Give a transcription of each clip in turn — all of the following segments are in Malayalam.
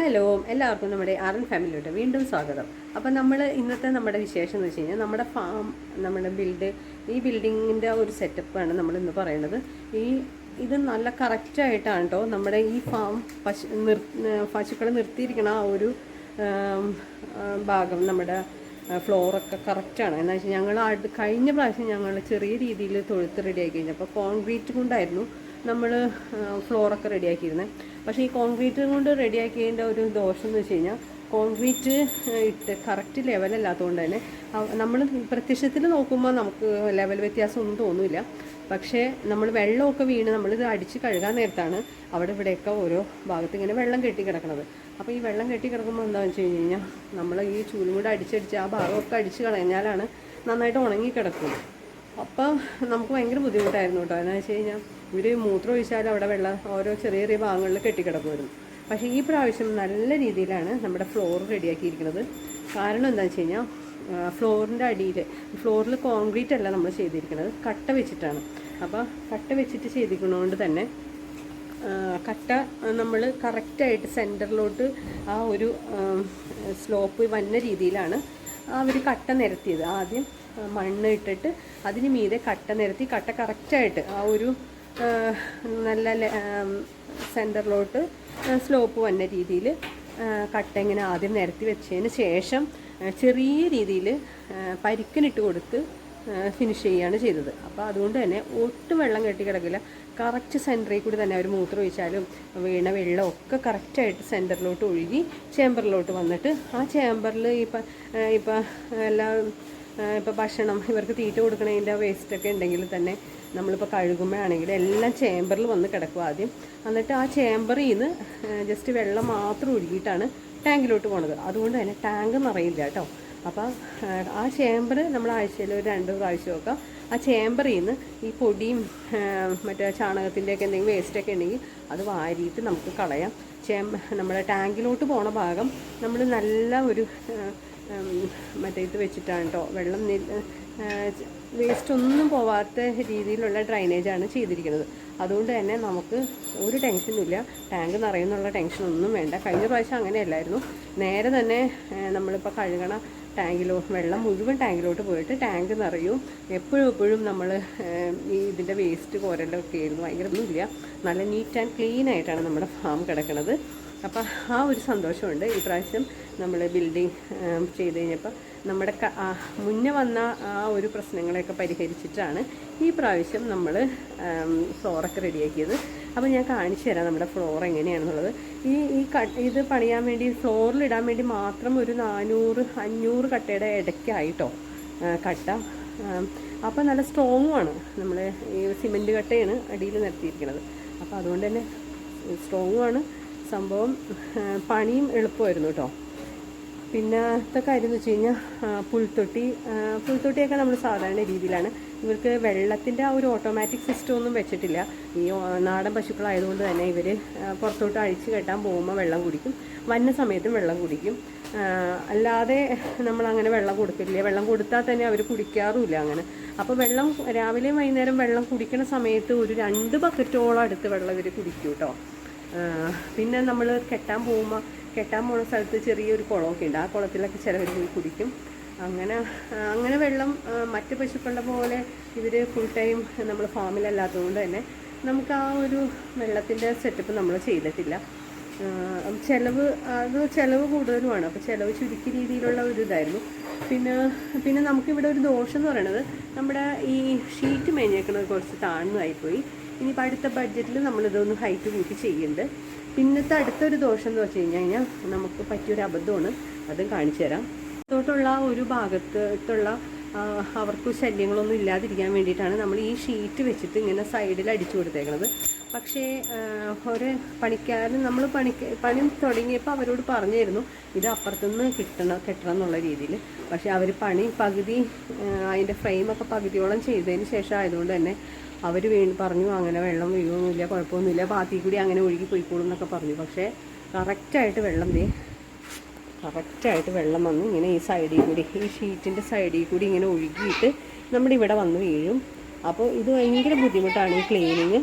ഹലോ എല്ലാവർക്കും നമ്മുടെ ആറൻ ഫാമിലിയോട്ട് വീണ്ടും സ്വാഗതം. അപ്പോൾ നമ്മൾ ഇന്നത്തെ നമ്മുടെ വിശേഷം എന്ന് വെച്ച് കഴിഞ്ഞാൽ നമ്മുടെ ഫാം നമ്മുടെ ബിൽഡ് ഈ ബിൽഡിങ്ങിന്റെ ഒരു സെറ്റപ്പാണ് നമ്മൾ ഇന്ന് പറയുന്നത്. ഈ ഇത് നല്ല കറക്റ്റായിട്ടാണ് കേട്ടോ നമ്മുടെ ഈ ഫാം പശു നിർ പശുക്കളെ നിർത്തിയിരിക്കണ ആ ഒരു ഭാഗം നമ്മുടെ ഫ്ലോറൊക്കെ കറക്റ്റാണ് എന്ന് വെച്ചാൽ ഞങ്ങൾ അടു കഴിഞ്ഞ പ്രാവശ്യം ഞങ്ങൾ ചെറിയ രീതിയിൽ തൊഴുത്ത് റെഡിയാക്കി കഴിഞ്ഞപ്പോൾ കോൺക്രീറ്റ് കൊണ്ടായിരുന്നു. നമ്മൾ ഫ്ലോറൊക്കെ റെഡിയാക്കിയിരുന്നത് പക്ഷേ ഈ കോൺക്രീറ്റ് കൊണ്ട് റെഡിയാക്കിയതിന്റെ ഒരു ദോഷം എന്ന് വെച്ച് കഴിഞ്ഞാൽ കോൺക്രീറ്റ് ഇട്ട് കറക്റ്റ് ലെവലല്ലാത്തതുകൊണ്ട് തന്നെ നമ്മൾ പ്രത്യക്ഷത്തിൽ നോക്കുമ്പോൾ നമുക്ക് ലെവൽ വ്യത്യാസമൊന്നും തോന്നില്ല. പക്ഷേ നമ്മൾ വെള്ളമൊക്കെ വീണ് നമ്മളിത് അടിച്ച് കഴുകാൻ നേരത്താണ് അവിടെ ഇവിടെയൊക്കെ ഓരോ ഭാഗത്ത് ഇങ്ങനെ വെള്ളം കെട്ടി കിടക്കുന്നത് അപ്പോൾ ഈ വെള്ളം കെട്ടി കിടക്കുമ്പോൾ എന്താണെന്ന് വെച്ച് കഴിഞ്ഞ് കഴിഞ്ഞാൽ നമ്മൾ ഈ ചൂലും കൂടെ അടിച്ചടിച്ച് ആ ഭാഗമൊക്കെ അടിച്ച് കളഞ്ഞാലാണ് നന്നായിട്ട് ഉണങ്ങി കിടക്കുന്നത് അപ്പം നമുക്ക് ഭയങ്കര ബുദ്ധിമുട്ടായിരുന്നു കേട്ടോ. എന്ന് വെച്ച് കഴിഞ്ഞാൽ ഇവർ മൂത്രം ഒഴിച്ചാൽ അവിടെ വെള്ളം ഓരോ ചെറിയ ചെറിയ ഭാഗങ്ങളിൽ കെട്ടിക്കിടക്കുമായിരുന്നു. പക്ഷേ ഈ പ്രാവശ്യം നല്ല രീതിയിലാണ് നമ്മുടെ ഫ്ലോർ റെഡിയാക്കിയിരിക്കുന്നത്. കാരണം എന്താണെന്ന് വെച്ച് കഴിഞ്ഞാൽ ഫ്ലോറിന്റെ അടിയിൽ ഫ്ലോറിൽ കോൺക്രീറ്റ് അല്ല നമ്മൾ ചെയ്തിരിക്കുന്നത് കട്ട വെച്ചിട്ടാണ്. അപ്പോൾ കട്ട വെച്ചിട്ട് ചെയ്തിരിക്കുന്നതുകൊണ്ട് തന്നെ കട്ട നമ്മൾ കറക്റ്റായിട്ട് സെന്ററിലോട്ട് ആ ഒരു സ്ലോപ്പ് വന്ന രീതിയിലാണ് അവർ കട്ട നിരത്തിയത്. ആദ്യം മണ്ണ് ഇട്ടിട്ട് അതിന് മീതെ കട്ട നിരത്തി കട്ട കറക്റ്റായിട്ട് ആ ഒരു നല്ല സെന്ററിലോട്ട് സ്ലോപ്പ് വന്ന രീതിയിൽ കട്ട ഇങ്ങനെ ആദ്യം നിരത്തി വെച്ചതിന് ശേഷം ചെറിയ രീതിയിൽ പരിക്കനിട്ട് കൊടുത്ത് ഫിനിഷ് ചെയ്യുകയാണ് ചെയ്തത്. അപ്പോൾ അതുകൊണ്ട് തന്നെ ഒട്ടും വെള്ളം കെട്ടി കിടക്കില്ല. കറക്റ്റ് സെന്ററിൽ കൂടി തന്നെ അവർ മൂത്രം ഒഴിച്ചാലും വീണ വെള്ളം ഒക്കെ കറക്റ്റായിട്ട് സെന്ററിലോട്ട് ഒഴുകി ചേമ്പറിലോട്ട് വന്നിട്ട് ആ ചേമ്പറിൽ ഇപ്പം ഇപ്പം എല്ലാം ഇപ്പോൾ ഭക്ഷണം ഇവർക്ക് തീറ്റ കൊടുക്കണതിന്റെ വേസ്റ്റൊക്കെ ഉണ്ടെങ്കിൽ തന്നെ നമ്മളിപ്പോൾ കഴുകുമ്പോഴാണെങ്കിൽ എല്ലാം ചേമ്പറിൽ വന്ന് കിടക്കും ആദ്യം. എന്നിട്ട് ആ ചേമ്പറിൽ നിന്ന് ജസ്റ്റ് വെള്ളം മാത്രം ഒഴുകിയിട്ടാണ് ടാങ്കിലോട്ട് പോണത്. അതുകൊണ്ട് തന്നെ ടാങ്ക് നിറയില്ല കേട്ടോ. അപ്പോൾ ആ ചേമ്പർ നമ്മൾ ആഴ്ചയിൽ ഒരു രണ്ട് പ്രാവശ്യമൊക്കെ ആ ചേമ്പറിൽ നിന്ന് ഈ പൊടിയും മറ്റേ ചാണകത്തിന്റെയൊക്കെ എന്തെങ്കിലും വേസ്റ്റൊക്കെ ഉണ്ടെങ്കിൽ അത് വാരിയിട്ട് നമുക്ക് കളയാം. ചേമ്പ് നമ്മുടെ ടാങ്കിലോട്ട് പോണ ഭാഗം നമ്മൾ നല്ല ഒരു മറ്റേ ഇത് വെച്ചിട്ടാണ് കേട്ടോ വെള്ളം വേസ്റ്റ് ഒന്നും പോവാത്ത രീതിയിലുള്ള ഡ്രൈനേജാണ് ചെയ്തിരിക്കുന്നത്. അതുകൊണ്ട് തന്നെ നമുക്ക് ഒരു ടെൻഷനുമില്ല ടാങ്ക് നിറയുന്നുള്ള ടെൻഷനൊന്നും വേണ്ട. കഴിഞ്ഞ പ്രാവശ്യം അങ്ങനെയല്ലായിരുന്നു. നേരെ തന്നെ നമ്മളിപ്പോൾ കഴുകണ ടാങ്കിലോ വെള്ളം മുഴുവൻ ടാങ്കിലോട്ട് പോയിട്ട് ടാങ്ക് നിറയും. എപ്പോഴും എപ്പോഴും നമ്മൾ ഈ ഇതിന്റെ വേസ്റ്റ് കോരലൊക്കെ ആയിരുന്നു. ഭയങ്കര ഒന്നുമില്ല നല്ല നീറ്റ് ആൻഡ് ക്ലീൻ ആയിട്ടാണ് നമ്മുടെ ഫാം കിടക്കുന്നത് അപ്പോൾ ആ ഒരു സന്തോഷമുണ്ട്. ഈ പ്രാവശ്യം നമ്മൾ ബിൽഡിങ് ചെയ്ത് കഴിഞ്ഞപ്പോൾ നമ്മുടെ മുന്നേ വന്ന ആ ഒരു പ്രശ്നങ്ങളെയൊക്കെ പരിഹരിച്ചിട്ടാണ് ഈ പ്രാവശ്യം നമ്മൾ ഫ്ലോറൊക്കെ റെഡിയാക്കിയത് അപ്പോൾ ഞാൻ കാണിച്ചു തരാം നമ്മുടെ ഫ്ലോർ എങ്ങനെയാണെന്നുള്ളത്. ഈ ഈ ഇത് പണിയാൻ വേണ്ടി ഫ്ലോറിലിടാൻ വേണ്ടി മാത്രം ഒരു നാനൂറ് അഞ്ഞൂറ് കട്ടയുടെ ഇടയ്ക്കായിട്ടോ കട്ട. അപ്പോൾ നല്ല സ്ട്രോങ്ങും ആണ്. നമ്മൾ ഈ സിമെന്റ് കട്ടയാണ് അടിയിൽ നിർത്തിയിരിക്കുന്നത്. അപ്പോൾ അതുകൊണ്ട് തന്നെ സ്ട്രോങ്ങും ആണ്. സംഭവം പണിയും എളുപ്പമായിരുന്നു കേട്ടോ. പിന്നത്തെ കാര്യം എന്ന് വെച്ച് കഴിഞ്ഞാൽ പുൽത്തൊട്ടി പുൽത്തൊട്ടിയൊക്കെ നമ്മൾ സാധാരണ രീതിയിലാണ്. ഇവർക്ക് വെള്ളത്തിന്റെ ആ ഒരു ഓട്ടോമാറ്റിക് സിസ്റ്റം ഒന്നും വെച്ചിട്ടില്ല. ഈ നാടൻ പശുക്കളായതുകൊണ്ട് തന്നെ ഇവർ പുറത്തോട്ട് അഴിച്ചു കെട്ടാൻ പോകുമ്പോൾ വെള്ളം കുടിക്കും. വന്ന സമയത്തും വെള്ളം കുടിക്കും. അല്ലാതെ നമ്മൾ അങ്ങനെ വെള്ളം കൊടുക്കില്ല. വെള്ളം കൊടുത്താൽ തന്നെ അവർ കുടിക്കാറുമില്ല അങ്ങനെ. അപ്പോൾ വെള്ളം രാവിലെയും വൈകുന്നേരം വെള്ളം കുടിക്കുന്ന സമയത്ത് ഒരു രണ്ട് ബക്കറ്റോളം അടുത്ത് വെള്ളം ഇവർ കുടിക്കും കേട്ടോ. പിന്നെ നമ്മൾ കെട്ടാൻ പോകുമ്പോൾ കെട്ടാൻ പോകുന്ന സ്ഥലത്ത് ചെറിയൊരു കുളമൊക്കെ ഉണ്ട്. ആ കുളത്തിലൊക്കെ ചിലവർ കുടിക്കും. അങ്ങനെ അങ്ങനെ വെള്ളം മറ്റു പശുക്കളുടെ പോലെ ഇവർ ഫുൾ ടൈം നമ്മൾ ഫാമിലല്ലാത്തതുകൊണ്ട് തന്നെ നമുക്ക് ആ ഒരു വെള്ളത്തിന്റെ സെറ്റപ്പ് നമ്മൾ ചെയ്തിട്ടില്ല. ചിലവ് അത് ചിലവ് കൂടുതലുമാണ്. അപ്പോൾ ചിലവ് ചുരുക്കിയ രീതിയിലുള്ള ഒരു ഇതായിരുന്നു. പിന്നെ പിന്നെ നമുക്കിവിടെ ഒരു ദോഷം എന്ന് പറയുന്നത് നമ്മുടെ ഈ ഷീറ്റ് മേഞ്ഞേക്കുന്നത് കുറച്ച് താഴ്ന്നതായിപ്പോയി. ഇനിയിപ്പോൾ അടുത്ത ബഡ്ജറ്റിൽ നമ്മളിതൊന്ന് ഹൈറ്റ് കൂട്ടി ചെയ്യുന്നുണ്ട് പിന്നത്തെ അടുത്തൊരു ദോഷം എന്ന് വെച്ച് കഴിഞ്ഞ് കഴിഞ്ഞാൽ നമുക്ക് പറ്റിയൊരു അബദ്ധമാണ്. അതും കാണിച്ചു തരാം. തൊട്ടുള്ള ഒരു ഭാഗത്തുള്ള അവർക്ക് ശല്യങ്ങളൊന്നും ഇല്ലാതിരിക്കാൻ വേണ്ടിയിട്ടാണ് നമ്മൾ ഈ ഷീറ്റ് വെച്ചിട്ട് ഇങ്ങനെ സൈഡിൽ അടിച്ചു കൊടുത്തേക്കുന്നത് പക്ഷേ ഒരു പണിക്കാരൻ നമ്മൾ പണി പണി തുടങ്ങിയപ്പോൾ അവരോട് പറഞ്ഞിരുന്നു ഇത് അപ്പുറത്തുനിന്ന് കിട്ടണം കെട്ടണം എന്നുള്ള രീതിയിൽ പക്ഷേ അവർ പണി പകുതി അതിന്റെ ഫ്രെയിമൊക്കെ പകുതിയോളം ചെയ്തതിന് ശേഷം ആയതുകൊണ്ട് തന്നെ അവർ വേ പറഞ്ഞു അങ്ങനെ വെള്ളം വീഴുമൊന്നുമില്ല കുഴപ്പമൊന്നുമില്ല പാത്തി കൂടി അങ്ങനെ ഒഴുകി പോയിക്കോളും എന്നൊക്കെ പറഞ്ഞു. പക്ഷേ കറക്റ്റായിട്ട് വെള്ളം ദേ കറക്റ്റായിട്ട് വെള്ളം വന്ന് ഇങ്ങനെ ഈ സൈഡിൽ കൂടി ഈ ഷീറ്റിന്റെ സൈഡിൽ കൂടി ഇങ്ങനെ ഒഴുകിയിട്ട് നമ്മുടെ ഇവിടെ വന്ന് വീഴും. അപ്പോൾ ഇത് ഭയങ്കര ബുദ്ധിമുട്ടാണ് ഈ ക്ലീനിങ്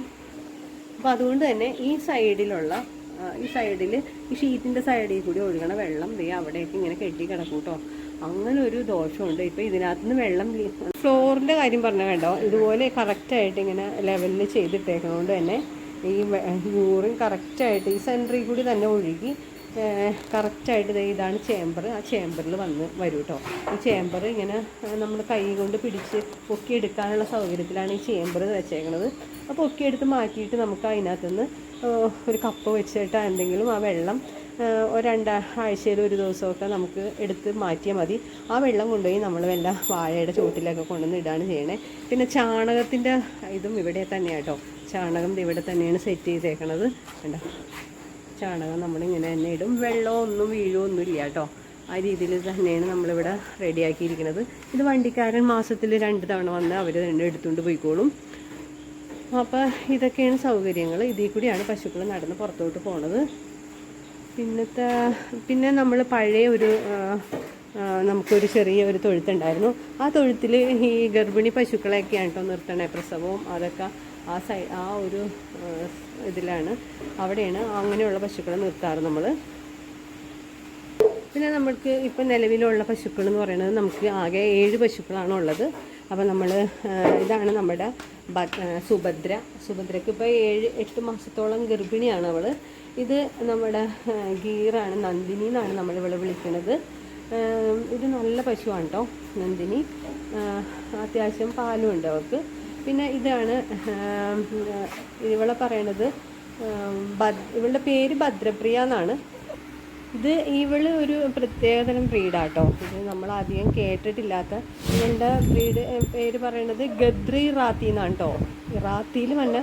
അപ്പോൾ അതുകൊണ്ട് തന്നെ ഈ സൈഡിലുള്ള ഈ സൈഡിൽ ഈ ഷീറ്റിന്റെ സൈഡിൽ കൂടി ഒഴുകണ വെള്ളം ദേ അവിടേക്ക് ഇങ്ങനെ കെട്ടി കിടക്കൂട്ടോ കേട്ടോ. അങ്ങനെ ഒരു ദോഷമുണ്ട്. ഇപ്പോൾ ഇതിനകത്ത് നിന്ന് വെള്ളം ഫ്ലോറിന്റെ കാര്യം പറഞ്ഞാൽ കണ്ടോ ഇതുപോലെ കറക്റ്റായിട്ട് ഇങ്ങനെ ലെവലിൽ ചെയ്തിട്ടേക്കുന്നതുകൊണ്ട് തന്നെ ഈ യൂറിൻ കറക്റ്റായിട്ട് ഈ സെന്ററിൽ കൂടി തന്നെ ഒഴുകി കറക്റ്റായിട്ട് ഇതാണ് ചേമ്പർ ആ ചേമ്പറിൽ വന്ന് വരും കേട്ടോ ഈ ചേമ്പർ ഇങ്ങനെ നമ്മൾ കൈ കൊണ്ട് പിടിച്ച് പൊക്കിയെടുക്കാനുള്ള സൗകര്യത്തിലാണ് ഈ ചേമ്പർ വെച്ചേക്കുന്നത് അപ്പോൾ പൊക്കിയെടുത്ത് മാറ്റിയിട്ട് നമുക്ക് അതിനകത്തുനിന്ന് ഒരു കപ്പ് വെച്ചിട്ട് എന്തെങ്കിലും ആ വെള്ളം ഒരണ്ട ആഴ്ചയിൽ ഒരു ദിവസമൊക്കെ നമുക്ക് എടുത്ത് മാറ്റിയാൽ മതി. ആ വെള്ളം കൊണ്ടുപോയി നമ്മൾ വല്ല വാഴയുടെ ചുവട്ടിലൊക്കെ കൊണ്ടുവന്ന് ഇടാണ് ചെയ്യണേ. പിന്നെ ചാണകത്തിന്റെ ഇതും ഇവിടെ തന്നെയാണ് കേട്ടോ ചാണകം ഇവിടെ തന്നെയാണ് സെറ്റ് ചെയ്തേക്കണത്. കണ്ടോ? ചാണകം നമ്മളിങ്ങനെ തന്നെ ഇടും. വെള്ളമോ ഒന്നും വീഴുമോ ഒന്നും ഇല്ല കേട്ടോ ആ രീതിയിൽ തന്നെയാണ് നമ്മളിവിടെ റെഡിയാക്കിയിരിക്കുന്നത് ഇത് വണ്ടിക്കാരൻ മാസത്തിൽ രണ്ട് തവണ വന്ന് അവർ തന്നെ എടുത്തുകൊണ്ട് പോയിക്കോളും. അപ്പോൾ ഇതൊക്കെയാണ് സൗകര്യങ്ങൾ ഇതിൽ കൂടിയാണ് പശുക്കൾ നടന്ന് പുറത്തോട്ട് പോണത്. പിന്നത്തെ പിന്നെ നമ്മൾ പഴയ ഒരു നമുക്കൊരു ചെറിയ ഒരു തൊഴുത്തുണ്ടായിരുന്നു. ആ തൊഴുത്തിൽ ഈ ഗർഭിണി പശുക്കളെയൊക്കെയാണ് കേട്ടോ നിർത്തണേ. പ്രസവവും അതൊക്കെ ആ സൈ ആ ഒരു ഇതിലാണ്. അവിടെയാണ് അങ്ങനെയുള്ള പശുക്കളെ നിർത്താറ് നമ്മൾ പിന്നെ നമ്മൾക്ക് ഇപ്പം നിലവിലുള്ള പശുക്കൾ എന്ന് പറയുന്നത് നമുക്ക് ആകെ ഏഴ് പശുക്കളാണ് ഉള്ളത് അപ്പോൾ നമ്മൾ ഇതാണ് നമ്മുടെ സുഭദ്ര. സുഭദ്രയ്ക്ക് ഇപ്പോൾ ഏഴ് എട്ട് മാസത്തോളം ഗർഭിണിയാണ് അവൾ ഇത് നമ്മുടെ ഗീറാണ് നന്ദിനി എന്നാണ് നമ്മൾ ഇവിടെ വിളിക്കുന്നത് ഇത് നല്ല പശുവാണ് കേട്ടോ നന്ദിനി. അത്യാവശ്യം പാലും ഉണ്ട് അവൾക്ക്. പിന്നെ ഇതാണ് ഇവളെ പറയണത് ഇവളുടെ പേര് ഭദ്രപ്രിയ എന്നാണ്. ഇത് ഇവൾ ഒരു പ്രത്യേകതരം ബ്രീഡാട്ടോ. ഇത് നമ്മൾ അധികം കേട്ടിട്ടില്ലാത്ത ഇവളുടെ ബ്രീഡ് പേര് പറയുന്നത് ഗദ്രി റാത്തി എന്നാണ് കേട്ടോ റാത്തിയിൽ വന്ന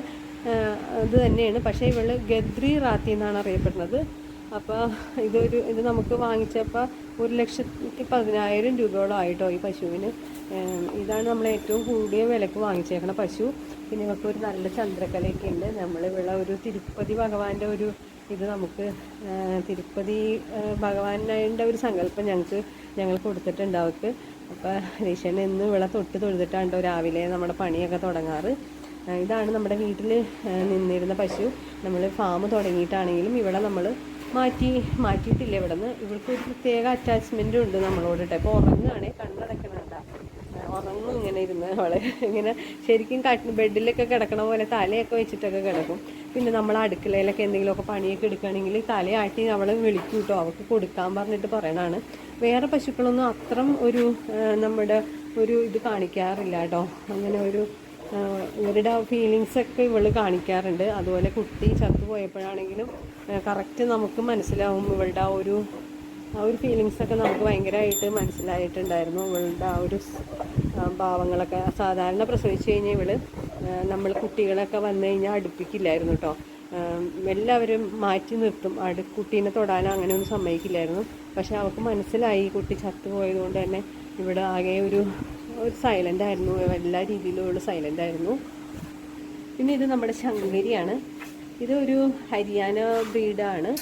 ഇത് തന്നെയാണ്. പക്ഷേ ഇവൾ ഗദ്രി റാത്തി എന്നാണ് അറിയപ്പെടുന്നത്. അപ്പോൾ ഇതൊരു ഇത് നമുക്ക് വാങ്ങിച്ചപ്പോൾ ഒരു ലക്ഷത്തി പതിനായിരം രൂപയോളം ആയിട്ടോ ഈ പശുവിന്. ഇതാണ് നമ്മൾ ഏറ്റവും കൂടിയ വിലക്ക് വാങ്ങിച്ചേക്കണ പശു. പിന്നെ ഇവർക്ക് ഒരു നല്ല ചന്ദ്രക്കലയൊക്കെ ഉണ്ട്. നമ്മളിവിടെ ഒരു തിരുപ്പതി ഭഗവാന്റെ ഒരു ഇത് നമുക്ക് തിരുപ്പതി ആ, ഭഗവാന്റെ ഒരു സങ്കല്പം ഞങ്ങൾക്ക് ഞങ്ങൾ കൊടുത്തിട്ടുണ്ട് അവർക്ക് അപ്പോൾ ഈശ്വരൻ ഇന്ന് ഇവിടെ തൊട്ട് തൊഴുതിട്ടാണ്ടോ രാവിലെ നമ്മുടെ പണിയൊക്കെ തുടങ്ങാറ്. ഇതാണ് നമ്മുടെ വീട്ടിൽ നിന്നിരുന്ന പശു. നമ്മൾ ഫാം തുടങ്ങിയിട്ടാണെങ്കിലും ഇവിടെ നമ്മൾ മാറ്റി മാറ്റിയിട്ടില്ല ഇവിടെ നിന്ന് ഇവൾക്ക് ഒരു പ്രത്യേക അറ്റാച്ച്മെന്റും ഉണ്ട് നമ്മളോട് ഇപ്പോൾ ഉറങ്ങുകയാണെ കണ്ണടക്കണണ്ട ഉറങ്ങും ഇങ്ങനെ ഇരുന്ന് അവളെ. ഇങ്ങനെ ശരിക്കും കട്ട് ബെഡിലൊക്കെ കിടക്കണ പോലെ തലയൊക്കെ വെച്ചിട്ടൊക്കെ കിടക്കും. പിന്നെ നമ്മൾ അടുക്കളയിലൊക്കെ എന്തെങ്കിലുമൊക്കെ പണിയൊക്കെ എടുക്കുകയാണെങ്കിൽ തലയാട്ടി അവളെ വിളിക്കും കേട്ടോ അവൾക്ക് കൊടുക്കാൻ പറഞ്ഞിട്ട് പറയണതാണ്. വേറെ പശുക്കളൊന്നും അത്രം ഒരു നമ്മുടെ ഒരു ഇത് കാണിക്കാറില്ല കേട്ടോ അങ്ങനെ ഒരു ഇവരുടെ ഫീലിങ്സ് ഒക്കെ ഇവൾ കാണിക്കാറുണ്ട്. അതുപോലെ കുട്ടി ചത്തുപോയപ്പോഴാണെങ്കിലും കറക്റ്റ് നമുക്ക് മനസ്സിലാവും. ഇവളുടെ ആ ഒരു ആ ഒരു ഫീലിങ്സൊക്കെ നമുക്ക് ഭയങ്കരമായിട്ട് മനസ്സിലായിട്ടുണ്ടായിരുന്നു. ഇവളുടെ ആ ഒരു ഭാവങ്ങളൊക്കെ. സാധാരണ പ്രസവിച്ച് കഴിഞ്ഞാൽ ഇവൾ നമ്മൾ കുട്ടികളൊക്കെ വന്നു കഴിഞ്ഞാൽ അടുപ്പിക്കില്ലായിരുന്നു കേട്ടോ എല്ലാവരും മാറ്റി നിർത്തും. അടു കുട്ടീനെ തൊടാനോ അങ്ങനെയൊന്നും സമ്മതിക്കില്ലായിരുന്നു. പക്ഷെ അവൾക്ക് മനസ്സിലായി കുട്ടി ചത്തുപോയതുകൊണ്ട് തന്നെ ഇവിടെ ആകെ ഒരു ഒരു സൈലന്റ് ആയിരുന്നു. എല്ലാ രീതിയിലും ഉള്ള സൈലന്റ് ആയിരുന്നു. പിന്നെ ഇത് നമ്മുടെ ശങ്കരിയാണ് ഇതൊരു ഹരിയാന ബ്രീഡാണ്.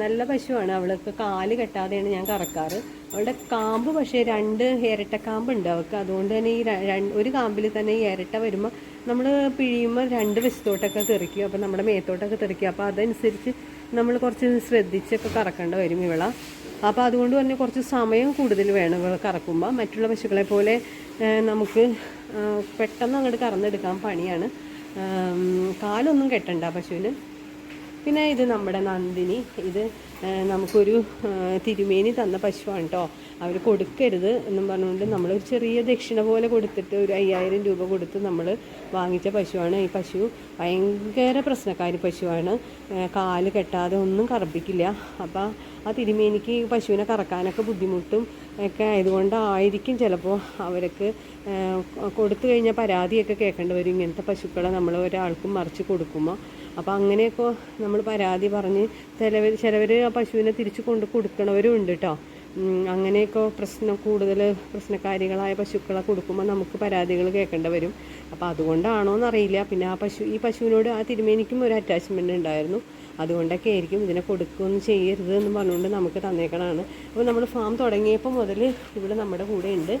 നല്ല പശുവാണ്. അവൾക്ക് കാൽ കെട്ടാതെയാണ് ഞാൻ കറക്കാറ്. അവളുടെ കാമ്പ് പക്ഷേ രണ്ട് ഇരട്ടക്കാമ്പുണ്ട് അവൾക്ക്. അതുകൊണ്ട് തന്നെ ഈ ഒരു കാമ്പിൽ തന്നെ ഈ ഇരട്ട വരുമ്പോൾ നമ്മൾ പിഴിയുമ്പോൾ രണ്ട് വശത്തോട്ടൊക്കെ തെറിക്കും. അപ്പോൾ നമ്മുടെ മേത്തോട്ടൊക്കെ തെറിക്കും. അപ്പോൾ അതനുസരിച്ച് നമ്മൾ കുറച്ച് ശ്രദ്ധിച്ചൊക്കെ കറക്കേണ്ട വരും ഇവള. അപ്പോൾ അതുകൊണ്ട് തന്നെ കുറച്ച് സമയം കൂടുതൽ വേണം കറക്കുമ്പോൾ മറ്റുള്ള പശുക്കളെ പോലെ നമുക്ക് പെട്ടെന്ന് അങ്ങോട്ട് കറന്നെടുക്കാൻ പണിയാണ്. കാലൊന്നും കെട്ടണ്ട പശുവിന്. പിന്നെ ഇത് നമ്മുടെ നന്ദിനി ഇത് നമുക്കൊരു തിരുമേനി തന്ന പശുവാണ് കേട്ടോ അവർ കൊടുക്കരുത് എന്നും പറഞ്ഞുകൊണ്ട് നമ്മളൊരു ചെറിയ ദക്ഷിണ പോലെ കൊടുത്തിട്ട് ഒരു അയ്യായിരം രൂപ കൊടുത്ത് നമ്മൾ വാങ്ങിച്ച പശുവാണ്. ഈ പശു ഭയങ്കര പ്രശ്നക്കാരി പശുവാണ്. കാൽ കെട്ടാതെ ഒന്നും കറപ്പിക്കില്ല. അപ്പോൾ ആ തിരുമേനിക്ക് പശുവിനെ കറക്കാനൊക്കെ ബുദ്ധിമുട്ടും ഒക്കെ ആയതുകൊണ്ടായിരിക്കും ചിലപ്പോൾ അവർക്ക് കൊടുത്തു കഴിഞ്ഞാൽ പരാതിയൊക്കെ കേൾക്കേണ്ടി വരും. ഇങ്ങനത്തെ പശുക്കളെ നമ്മൾ ഒരാൾക്കും മറിച്ച് കൊടുക്കുമ്പോൾ അപ്പോൾ അങ്ങനെയൊക്കെ നമ്മൾ പരാതി പറഞ്ഞ് ചിലവർ ചിലവർ ആ പശുവിനെ തിരിച്ചു കൊണ്ട് കൊടുക്കണവരും ഉണ്ട് കേട്ടോ അങ്ങനെയൊക്കെ പ്രശ്നം കൂടുതൽ പ്രശ്നക്കാരികളായ പശുക്കളെ കൊടുക്കുമ്പോൾ നമുക്ക് പരാതികൾ കേൾക്കേണ്ടി വരും. അപ്പോൾ അതുകൊണ്ടാണോ എന്നറിയില്ല. പിന്നെ ആ പശു ഈ പശുവിനോട് ആ തിരുമേനിക്കും ഒരു അറ്റാച്ച്മെന്റ് ഉണ്ടായിരുന്നു. അതുകൊണ്ടൊക്കെ ആയിരിക്കും ഇതിനെ കൊടുക്കുകയൊന്നും ചെയ്യരുത് എന്ന് പറഞ്ഞുകൊണ്ട് നമുക്ക് തന്നേക്കണതാണ്. അപ്പോൾ നമ്മൾ ഫാം തുടങ്ങിയപ്പോൾ മുതൽ ഇവിടെ നമ്മുടെ കൂടെ ഉണ്ട്.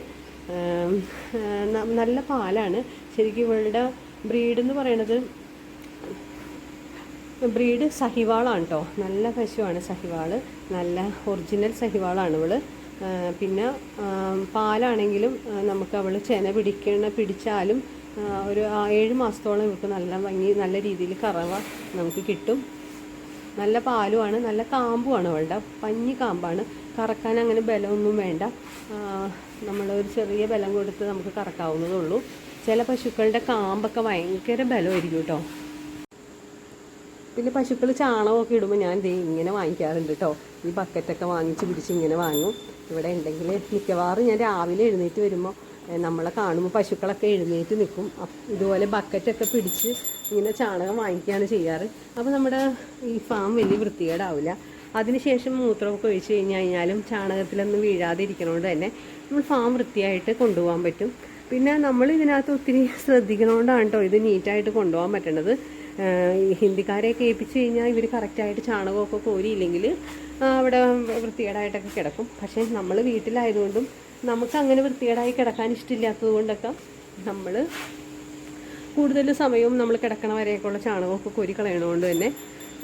നല്ല പാലാണ്. ശരിക്കും ഇവളുടെ ബ്രീഡ് എന്ന് പറയണത് ബ്രീഡ് സഹിവാളാണ് കേട്ടോ നല്ല പശുവാണ് സഹിവാൾ നല്ല ഒറിജിനൽ സഹിവാളാണ് ഇവൾ. പിന്നെ പാലാണെങ്കിലും നമുക്ക് അവൾ ചെന പിടിക്കണ പിടിച്ചാലും ഒരു ഏഴ് മാസത്തോളം ഇവൾക്ക് നല്ല ഭംഗി നല്ല രീതിയിൽ കറവ നമുക്ക് കിട്ടും. നല്ല പാലുമാണ് നല്ല കാമ്പുമാണ് അവളുടെ. പഞ്ഞി കാമ്പാണ്. കറക്കാൻ അങ്ങനെ ബലമൊന്നും വേണ്ട. നമ്മൾ ഒരു ചെറിയ ബലം കൊടുത്ത് നമുക്ക് കറക്കാവുന്നതേ ഉള്ളൂ. ചില പശുക്കളുടെ കാമ്പൊക്കെ ഭയങ്കര ബലമായിരിക്കും കേട്ടോ പിന്നെ പശുക്കൾ ചാണകമൊക്കെ ഇടുമ്പോൾ ഞാൻ ദേ ഇങ്ങനെ വാങ്ങിക്കാറുണ്ട് കേട്ടോ ഈ ബക്കറ്റൊക്കെ വാങ്ങിച്ച് പിടിച്ച് ഇങ്ങനെ വാങ്ങും. ഇവിടെ ഉണ്ടെങ്കിൽ മിക്കവാറും ഞാൻ രാവിലെ എഴുന്നേറ്റ് വരുമ്പോൾ നമ്മളെ കാണുമ്പോൾ പശുക്കളൊക്കെ എഴുന്നേറ്റ് നിൽക്കും ഇതുപോലെ ബക്കറ്റൊക്കെ പിടിച്ച് ഇങ്ങനെ ചാണകം വാങ്ങിക്കുകയാണ് ചെയ്യാറ്. അപ്പോൾ നമ്മുടെ ഈ ഫാം വലിയ വൃത്തികേടാവില്ല. അതിനുശേഷം മൂത്രമൊക്കെ ഒഴിച്ച് കഴിഞ്ഞ് കഴിഞ്ഞാലും ചാണകത്തിലൊന്നും വീഴാതെ ഇരിക്കണോണ്ട് തന്നെ നമ്മൾ ഫാം വൃത്തിയായിട്ട് കൊണ്ടുപോകാൻ പറ്റും. പിന്നെ നമ്മൾ ഇതിനകത്ത് ഒത്തിരി ശ്രദ്ധിക്കണോണ്ടാണ് കേട്ടോ ഇത് നീറ്റായിട്ട് കൊണ്ടുപോകാൻ പറ്റണത്. ഈ ഹിന്ദിക്കാരെയൊക്കെ ഏൽപ്പിച്ചു കഴിഞ്ഞാൽ ഇവർ കറക്റ്റായിട്ട് ചാണകമൊക്കെ കോരിയില്ലെങ്കിൽ അവിടെ വൃത്തികേടായിട്ടൊക്കെ കിടക്കും. പക്ഷേ നമ്മൾ വീട്ടിലായതുകൊണ്ടും നമുക്ക് അങ്ങനെ വൃത്തികേടായി കിടക്കാൻ ഇഷ്ടമില്ലാത്തത് കൊണ്ടൊക്കെ നമ്മൾ കൂടുതൽ സമയവും നമ്മൾ കിടക്കണ വരെയൊക്കെയുള്ള ചാണകമൊക്കെ കോരി കളയണതുകൊണ്ട് തന്നെ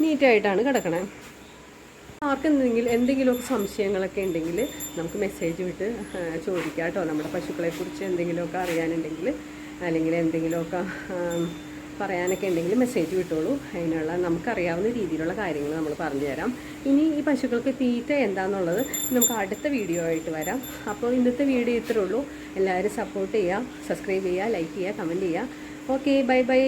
നീറ്റായിട്ടാണ് കിടക്കണേ. ആർക്കെന്തെങ്കിലും എന്തെങ്കിലുമൊക്കെ സംശയങ്ങളൊക്കെ ഉണ്ടെങ്കിൽ നമുക്ക് മെസ്സേജ് വിട്ട് ചോദിക്കാം കേട്ടോ നമ്മുടെ പശുക്കളെക്കുറിച്ച് എന്തെങ്കിലുമൊക്കെ അറിയാനുണ്ടെങ്കിൽ അല്ലെങ്കിൽ എന്തെങ്കിലുമൊക്കെ പറയാനൊക്കെ ഉണ്ടെങ്കിൽ മെസ്സേജ് വിട്ടോളൂ. അതിനുള്ള നമുക്കറിയാവുന്ന രീതിയിലുള്ള കാര്യങ്ങൾ നമ്മൾ പറഞ്ഞു തരാം. ഇനി ഈ പശുക്കൾക്ക് തീറ്റ എന്താണെന്നുള്ളത് നമുക്ക് അടുത്ത വീഡിയോ ആയിട്ട് വരാം. അപ്പോൾ ഇന്നത്തെ വീഡിയോ ഇത്രേ ഉള്ളൂ. എല്ലാവരും സപ്പോർട്ട് ചെയ്യുക സബ്സ്ക്രൈബ് ചെയ്യുക ലൈക്ക് ചെയ്യുക കമന്റ് ചെയ്യുക. Okay bye bye